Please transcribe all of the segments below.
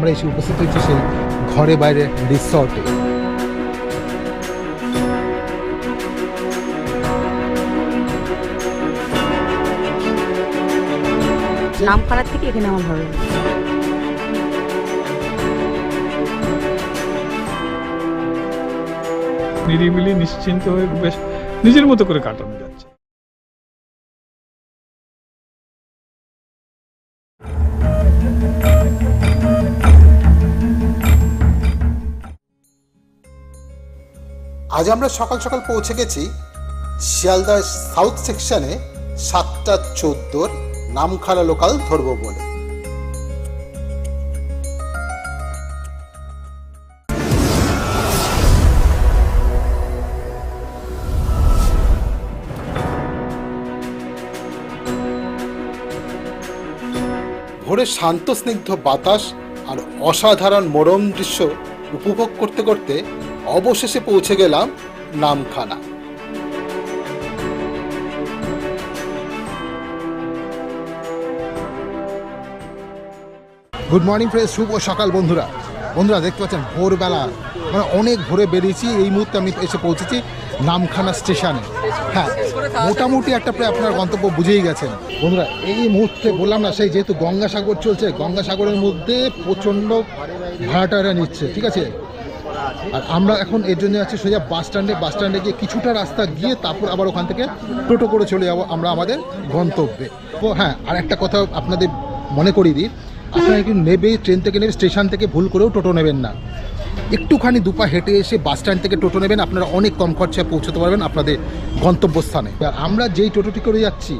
আমরা এসে উপস্থিত হয়েছি সেই ঘরে বাইরে রিসর্টে নাম করার থেকে এখানে আমার ভালো নিরিবিলি নিশ্চিন্ত হয়ে বেশ নিজের মতো করে কাটানো আজ আমরা সকাল সকাল পৌঁছে গেছি শিয়ালদা সাউথ সেকশনে সাতটা চোদ্দোর নামখানা লোকাল ধরবো বলে। ভোরের শান্ত স্নিগ্ধ বাতাস আর অসাধারণ মরম দৃশ্য উপভোগ করতে করতে অবশেষে পৌঁছে গেলাম নামখানা। গুড মর্নিং ফ্রেন্ডস শুভ সকাল, বন্ধুরা। বন্ধুরা, দেখতে পাচ্ছেন, ভোরবেলা। মানে অনেক ভোরে বেরিয়েছি। এই মুহূর্তে আমি এসে পৌঁছেছি নামখানা স্টেশনে। হ্যাঁ মোটামুটি একটা প্রায় আপনার গন্তব্য বুঝেই গেছেন। বন্ধুরা, এই মুহূর্তে বললাম না, সেই যেহেতু গঙ্গাসাগর চলছে, গঙ্গাসাগরের মধ্যে প্রচণ্ড ভাড়াটারা নিচ্ছে, ঠিক আছে? আর আমরা এখন এর জন্য আছি সোজা বাস স্ট্যান্ডে। বাস স্ট্যান্ডে গিয়ে কিছুটা রাস্তা গিয়ে তারপর আবার ওখান থেকে টোটো করে চলে যাব আমরা আমাদের গন্তব্যে। তো হ্যাঁ আর একটা কথা আপনাদের মনে করিয়ে দিই, আপনারা কিন্তু নেবে, ট্রেন থেকে নেবে, স্টেশন থেকে ভুল করেও টোটো নেবেন না। একটুখানি দুপা হেঁটে এসে বাস স্ট্যান্ড থেকে টোটো নেবেন, আপনারা অনেক কম খরচায় পৌঁছতে পারবেন আপনাদের গন্তব্যস্থানে। আমরা যেই টোটোটি করে যাচ্ছি,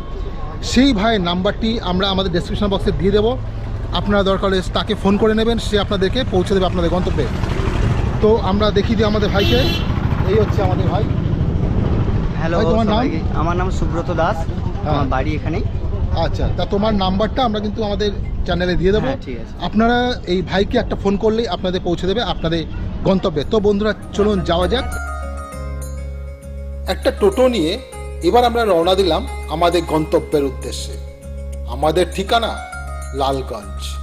সেই ভাইয়ের নাম্বারটি আমরা আমাদের ডেসক্রিপশন বক্সে দিয়ে দেবো। আপনারা দরকার তাকে ফোন করে নেবেন, সে আপনাদেরকে পৌঁছে দেবে আপনাদের গন্তব্যে। তো আমরা দেখি দিই আমাদের ভাইকে। এই হচ্ছে আমাদের ভাই। হ্যালো তোমার নাম? আমার নাম সুব্রত দাস। হ্যাঁ। আমার বাড়ি এখানেই। আচ্ছা তা তোমার নাম্বারটা আমরা কিন্তু আমাদের চ্যানেলে দিয়ে দেবো। হ্যাঁ। আপনারা এই ভাইকে একটা ফোন করলেই আপনাদের পৌঁছে দেবে আপনাদের গন্তব্যে। তো বন্ধুরা চলুন যাওয়া যাক। একটা টোটো নিয়ে এবার আমরা রওনা দিলাম আমাদের গন্তব্যের উদ্দেশ্যে। আমাদের ঠিকানা লালগঞ্জ।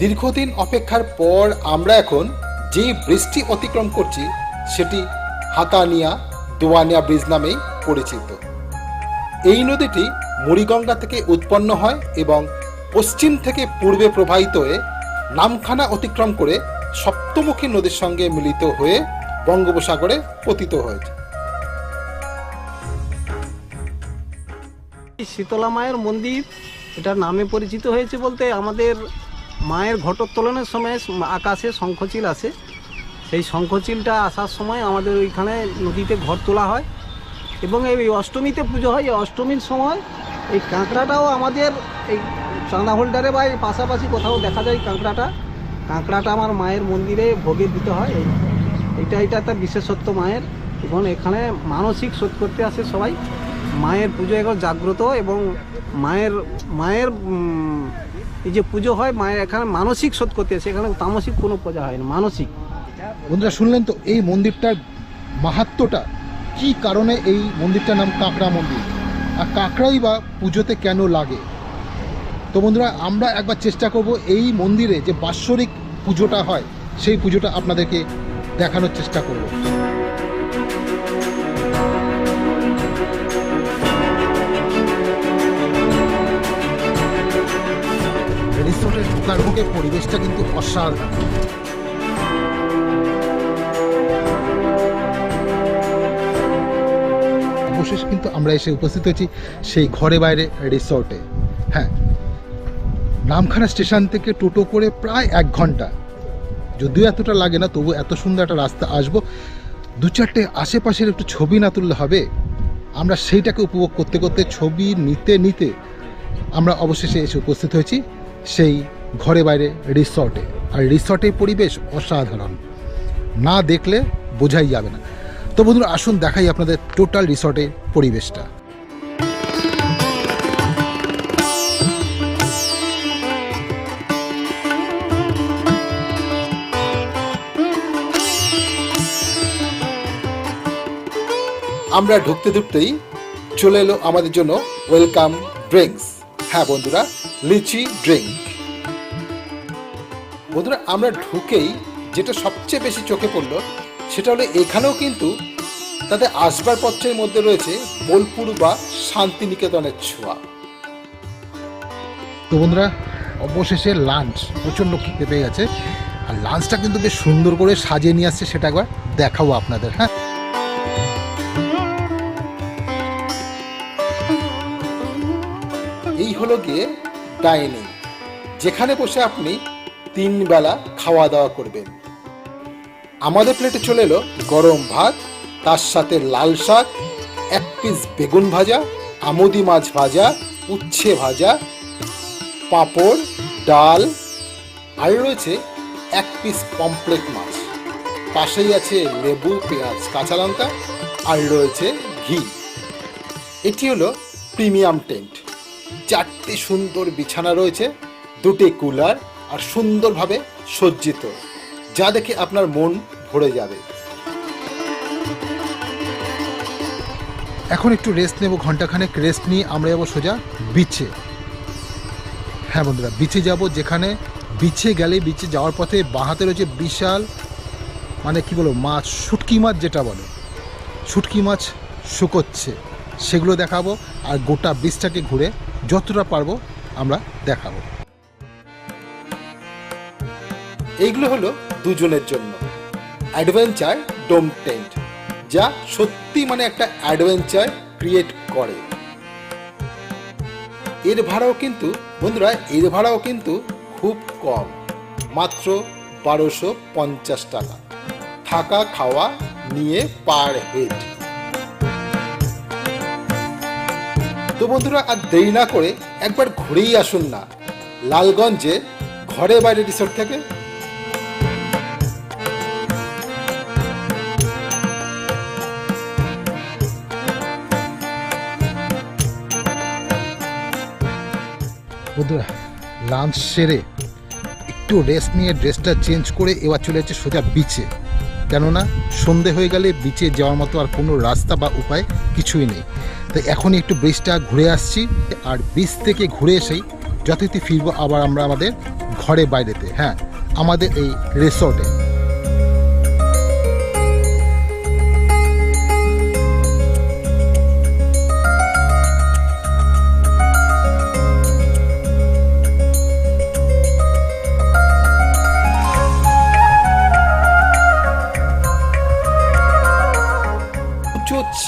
দীর্ঘদিন অপেক্ষার পর আমরা এখন যে বৃষ্টি অতিক্রম করছি, সেটি হাতানিয়া দোয়ানিয়া ব্রিজ নামেই পরিচিত। এই নদীটি মুড়িগঙ্গা থেকে উৎপন্ন হয় এবং পশ্চিম থেকে পূর্বে প্রবাহিত হয়ে নামখানা অতিক্রম করে সপ্তমুখী নদীর সঙ্গে মিলিত হয়ে বঙ্গোপসাগরে পতিত হয়েছে। শীতলা মায়ের মন্দির, এটার নামে পরিচিত হয়েছে বলতে আমাদের মায়ের ঘটোত্তোলনের সময় আকাশে শঙ্খচিল আসে। সেই শঙ্খচিলটা আসার সময় আমাদের ওইখানে নদীতে ঘর তোলা হয় এবং এই অষ্টমীতে পুজো হয়। এই অষ্টমীর সময় এই কাঁকড়াটাও আমাদের এই চাঁদা হোল্ডারে বা এই পাশাপাশি কোথাও দেখা যায় কাঁকড়াটা। কাঁকড়াটা আমার মায়ের মন্দিরে ভোগে দিতে হয়। এই এটা এটা একটা বিশেষত্ব মায়ের। এবং এখানে মানসিক শোধ করতে আসে সবাই। মায়ের পুজো এখন জাগ্রত এবং মায়ের মায়ের এই যে পুজো হয়, মায়ের এখানে মানসিক শোধ করতে আসে এখানে তামসিক কোনো পূজা হয় না মানসিক। বন্ধুরা, শুনলেন তো, এই মন্দিরটার মাহাত্ম্যটা কি কারণে এই মন্দিরটার নাম কাঁকড়া মন্দির? আর কাঁকড়াই বা পুজোতে কেন লাগে? তো বন্ধুরা, আমরা একবার চেষ্টা করব এই মন্দিরে যে বাৎসরিক পুজোটা হয়, সেই পুজোটা আপনাদেরকে দেখানোর চেষ্টা করব। রিসোর্টের ঢোকার মুখে পরিবেশটা কিন্তু অসাধারণ। অবশেষে কিন্তু আমরা এসে উপস্থিত হয়েছি সেই ঘরে বাইরে রিসর্টে। হ্যাঁ নামখানা স্টেশন থেকে টোটো করে প্রায় এক ঘণ্টা। যদিও এতটা লাগে না, তবু এত সুন্দর একটা রাস্তা আসব। দু চারটে আশেপাশের একটু ছবি না তুললে হবে। আমরা সেইটাকে উপভোগ করতে করতে ছবি নিতে নিতে আমরা অবশেষে এসে উপস্থিত হয়েছি। সেই ঘরে বাইরে রিসর্টে। আর রিসর্টের পরিবেশ অসাধারণ। না দেখলে বোঝাই যাবে না। তো বন্ধুরা, আসুন দেখাই আপনাদের টোটাল রিসর্টের পরিবেশটা। আমরা ঢুকতে ঢুকতেই চলে এলো আমাদের জন্য ওয়েলকাম ড্রিঙ্কস। হ্যাঁ বন্ধুরা, লিচি ড্রিঙ্ক। বন্ধুরা, আমরা ঢুকেই যেটা সবচেয়ে বেশি চোখে পড়ল, সেটা হলো এখানেও কিন্তু তাদের আসবাবপত্রের মধ্যে রয়েছে বোলপুর বা শান্তিনিকেতনের ছোঁয়া। তো বন্ধুরা, অবশেষে লাঞ্চ প্রচণ্ড খেতে পেয়ে গেছে। আর লাঞ্চটা কিন্তু বেশ সুন্দর করে সাজিয়ে নিয়ে আসছে, সেটা একবার দেখাবো আপনাদের হ্যাঁ? হলো গিয়ে ডাইনিং, যেখানে বসে আপনি তিন বেলা খাওয়া দাওয়া করবেন। আমাদের প্লেটে চলে এলো গরম ভাত, তার সাথে লাল শাক, এক পিস বেগুন ভাজা, আমুদি মাছ ভাজা, উচ্ছে ভাজা, পাঁপড়, ডাল, আর রয়েছে এক পিস পমপ্লেট মাছ। পাশেই আছে লেবু, পেঁয়াজ, কাঁচা লঙ্কা, আর রয়েছে ঘি। এটি হলো প্রিমিয়াম টেন্ট। চারটি সুন্দর বিছানা রয়েছে, দুটি কুলার আর সুন্দরভাবে সজ্জিত, যা দেখে আপনার মন ভরে যাবে। এখন একটু রেস্ট নেব ঘন্টাখানেক রেস্ট নিয়ে আমরা যাব সোজা বিচে হ্যাঁ বন্ধুরা বিচে যাব, যেখানে বিচে গেলে বিচে যাওয়ার পথে বাঁহাতে রয়েছে বিশাল মানে কি বলব, মাছ, শুটকি মাছ যেটা বলে। শুটকি মাছ শুকোচ্ছে, সেগুলো দেখাবো, আর গোটা বীজটাকে ঘুরে যতটা পারব আমরা দেখাবো। এইগুলো হলো দুজনের জন্য। অ্যাডভেঞ্চার ডোম টেন্ট যা সত্যি মানে একটা অ্যাডভেঞ্চার ক্রিয়েট করে। এর ভাড়াও কিন্তু, বন্ধুরা, এর ভাড়াও কিন্তু খুব কম। মাত্র বারোশো পঞ্চাশ টাকা। থাকা, খাওয়া নিয়ে পার হেড তো বন্ধুরা আর দেরি না করে একবার ঘুরেই আসুন না। লালগঞ্জে ঘরে বাইরে রিসোর্ট থেকে। বন্ধুরা লাঞ্চ সেরে একটু রেস্ট নিয়ে ড্রেসটা চেঞ্জ করে এবার চলে যাচ্ছে সোজা বিচে কেননা সন্ধে হয়ে গেলে বিচে যাওয়ার মতো আর কোনো রাস্তা বা উপায় কিছুই নেই। তাই এখনই একটু ব্রিজটা ঘুরে আসছি আর ব্রিজ থেকে ঘুরে এসেই যথারীতি ফিরবো আবার আমরা আমাদের ঘরে বাইরেতে হ্যাঁ আমাদের এই রিসর্টে।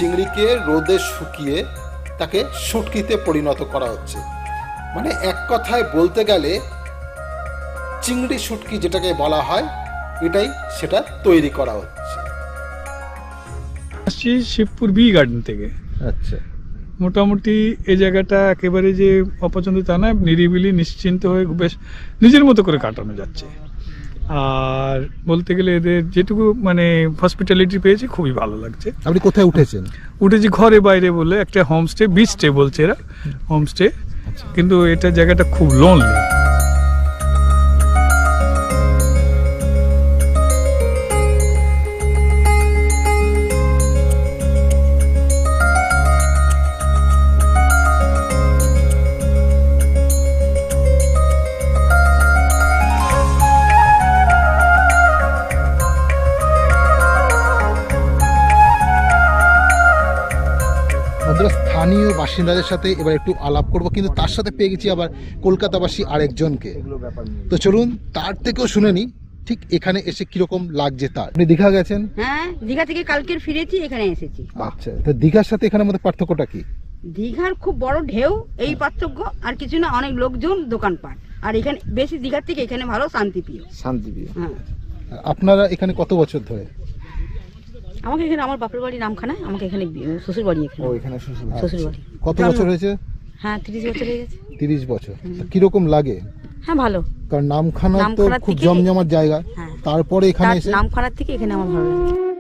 চিংড়িকে রোদে শুকিয়ে তাকে শুটকিতে পরিণত করা হচ্ছে। মানে এক কথায় বলতে গেলে চিংড়ি শুটকি যেটাকে বলা হয় এটাই সেটা তৈরি করা হচ্ছে। আসছি শিবপুর বি গার্ডেন থেকে। আচ্ছা। মোটামুটি এই জায়গাটা একেবারে যে অপছন্দ তা না নিরিবিলি নিশ্চিন্ত হয়ে বেশ নিজের মতো করে কাটানো যাচ্ছে। আর বলতে গেলে এদের যেটুকু মানে হসপিটালিটি পেয়েছি খুবই ভালো লাগছে। আপনি কোথায় উঠেছেন? উঠেছি ঘরে বাইরে বলে একটা হোমস্টে বিচ স্টে বলছে এরা হোমস্টে কিন্তু এটা জায়গাটা খুব লোনলি বাসিন্দাদের সাথে এবার একটু আলাপ করব কিন্তু তার সাথে পেয়ে গেছি আবার কলকাতাবাসী আরেকজনকে। তো চলুন তার থেকেও শুনে নি ঠিক এখানে এসে কীরকম লাগছে তার। আপনি দীঘা গেছেন? হ্যাঁ দীঘা থেকে কালকের ফিরেছি এখানে এসেছি। আচ্ছা তো দীঘার সাথে এখানের মধ্যে পার্থক্যটা কি? দীঘার খুব বড় ঢেউ এই পার্থক্য আর কিছু না অনেক লোকজন দোকানপাট। আর এখানে বেশি দীঘার থেকে এখানে ভালো শান্তিপ্রিয়। শান্তিপ্রিয়। হ্যাঁ। আপনারা এখানে কত বছর ধরে? আমাকে এখানে আমার বাপের বাড়ি নামখানা আমাকে এখানে শ্বশুর বাড়ি এখানে। ও এখানে শ্বশুর বাড়ি। কত বছর হয়েছে? হ্যাঁ তিরিশ বছর হয়ে গেছে। তিরিশ বছর। কি রকম লাগে? হ্যাঁ ভালো। কারণ নামখানা তো খুব জমজমাট জায়গা। হ্যাঁ। তারপরে এখানে এসে নামখানার থেকে এখানে আমার ভালো লাগে।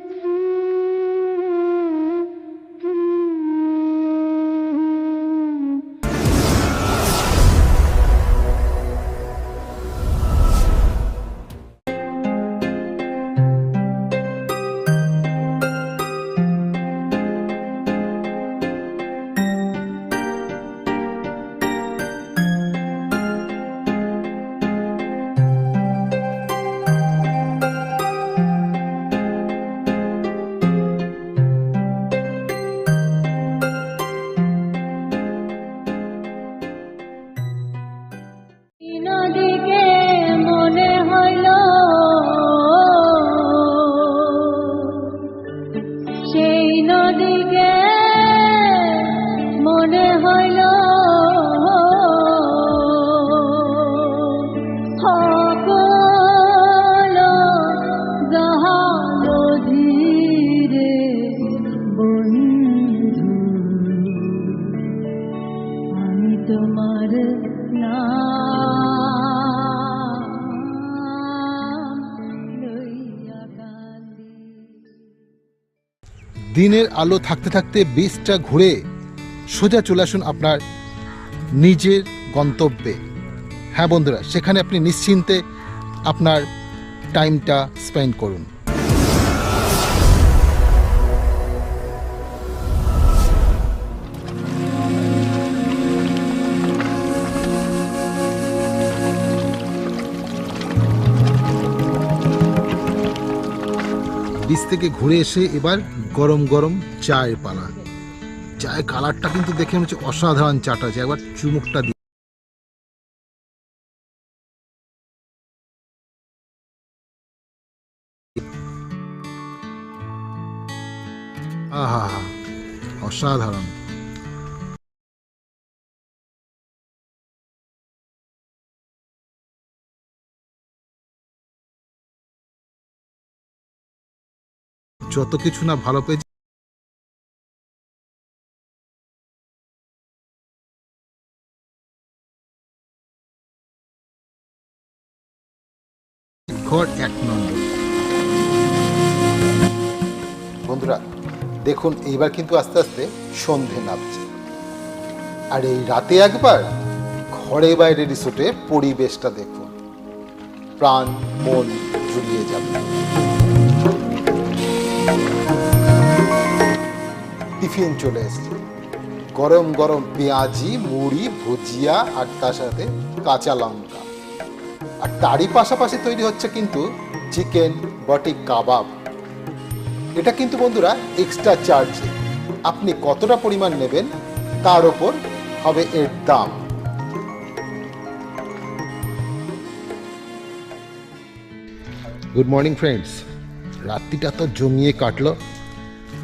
দিনের আলো থাকতে থাকতে বেসটা ঘুরে সোজা চলে আসুন আপনার নিজের গন্তব্যে। হ্যাঁ বন্ধুরা, সেখানে আপনি নিশ্চিন্তে আপনার টাইমটা স্পেন্ড করুন। থেকে ঘুরে এসে এবার গরম গরম চায়ের পালা। চায়ের কালারটা কিন্তু দেখে মনে হচ্ছে অসাধারণ চাটা আছে একবার চুমুকটা দিই আহা অসাধারণ। যত কিছু না ভালো পেয়েছি বন্ধুরা, দেখুন, এইবার কিন্তু আস্তে আস্তে সন্ধে নামছে। আর এই রাতে একবার ঘরে বাইরে রিসোর্টে পরিবেশটা দেখুন। প্রাণ, মন জুড়িয়ে যাবে। টিফিন চলে এসছে। গরম গরম পেঁয়াজি, মুড়ি, ভুজিয়া, আর তার সাথে কাঁচা লঙ্কা। আর তারই পাশাপাশি তৈরি হচ্ছে কিন্তু চিকেন বটি কাবাব। এটা কিন্তু বন্ধুরা এক্সট্রা চার্জ আপনি কতটা পরিমাণ নেবেন তার ওপর হবে এর দাম। গুড মর্নিং ফ্রেন্ডস রাত্রিটা তো জমিয়ে কাটলো।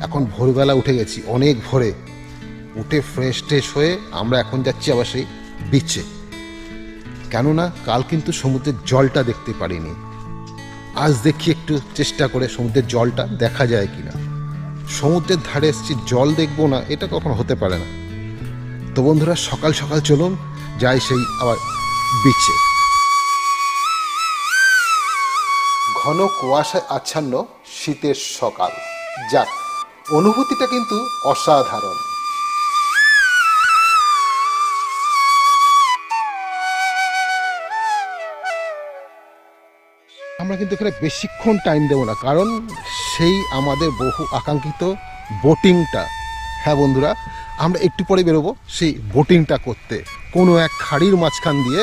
এখন ভোরবেলা উঠে গেছি অনেক ভোরে। উঠে ফ্রেশ ট্রেশ হয়ে আমরা এখন যাচ্ছি আবার সেই বিচে কেননা কাল কিন্তু সমুদ্রের জলটা দেখতে পারিনি। আজ দেখি একটু চেষ্টা করে সমুদ্রের জলটা দেখা যায় কি না সমুদ্রের ধারে এসেছি, জল দেখব না, এটা কখনো হতে পারে না। তো বন্ধুরা, সকাল সকাল চলুন, যাই সেই আবার বিচে ঘন কুয়াশায় আচ্ছন্ন শীতের সকাল। যাক, অনুভূতিটা কিন্তু অসাধারণ। আমরা কিন্তু এখানে বেশিক্ষণ টাইম দেবো না, কারণ সেই আমাদের বহু আকাঙ্ক্ষিত বোটিংটা হ্যাঁ বন্ধুরা, আমরা একটু পরে বেরোবো সেই বোটিংটা করতে। কোনো এক খাড়ির মাঝখান দিয়ে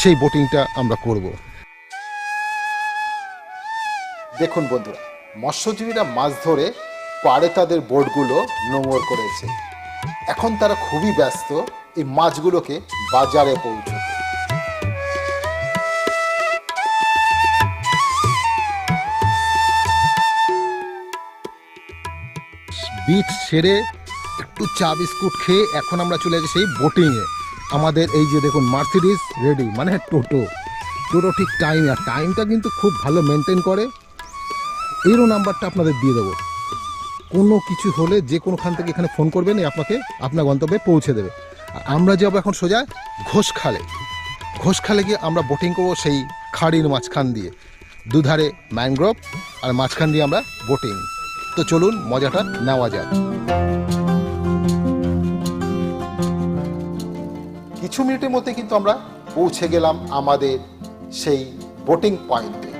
সেই বোটিংটা আমরা করব। দেখুন বন্ধুরা, মৎস্যজীবীরা মাছ ধরে পাড়ে তাদের বোটগুলো নোংর করেছে। এখন তারা খুবই ব্যস্ত এই মাছগুলোকে বাজারে পৌঁছতে। বিট সেরে একটু চা বিস্কুট খেয়ে এখন আমরা চলে যাচ্ছি সেই বোটিংয়ে আমাদের এই যে দেখুন মার্সিডিস রেডি মানে টোটো টোটো ঠিক টাইম আর টাইমটা কিন্তু খুব ভালো মেনটেন করে। এরও নাম্বারটা আপনাদের দিয়ে দেবো। কোনো কিছু হলে যে কোনোখান থেকে এখানে ফোন করবেন আপনাকে আপনার গন্তব্যে পৌঁছে দেবে। আর আমরা যাব এখন সোজা ঘোষখালে। ঘোষখালে গিয়ে আমরা বোটিং করব সেই খাড়ির মাঝখান দিয়ে। দুধারে ম্যানগ্রোভ আর মাঝখান দিয়ে আমরা বোটিং তো চলুন মজাটা নেওয়া যাক। কিছু মিনিটের মধ্যে কিন্তু আমরা পৌঁছে গেলাম আমাদের সেই বোটিং পয়েন্টে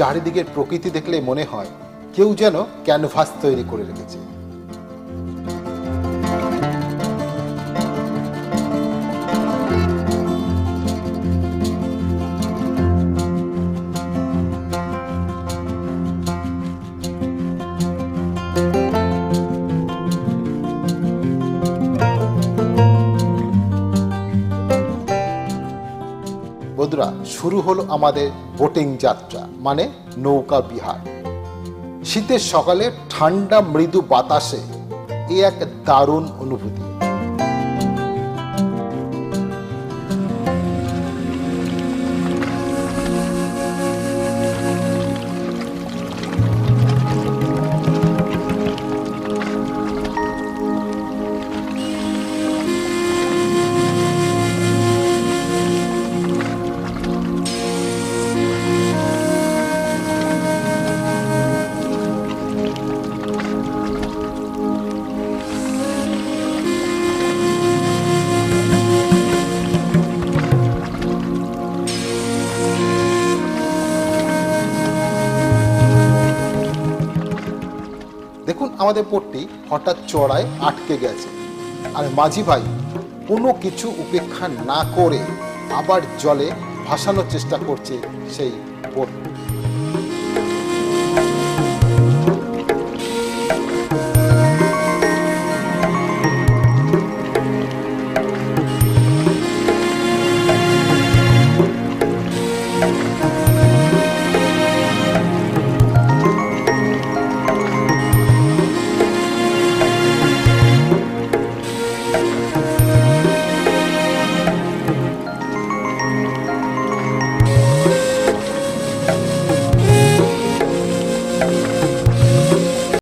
চারিদিকের প্রকৃতি দেখলে মনে হয় কেউ যেন ক্যানভাস তৈরি করে রেখেছে। শুরু হলো আমাদের বোটিং যাত্রা মানে নৌকা বিহার। শীতের সকালে ঠান্ডা মৃদু বাতাসে এ এক দারুণ অনুভূতি। আমাদের হঠাৎ চড়ায় আটকে গেছে। আর মাঝি ভাই কোনো কিছু উপেক্ষা না করে আবার জলে ভাসানোর চেষ্টা করছে সেই পোটটি।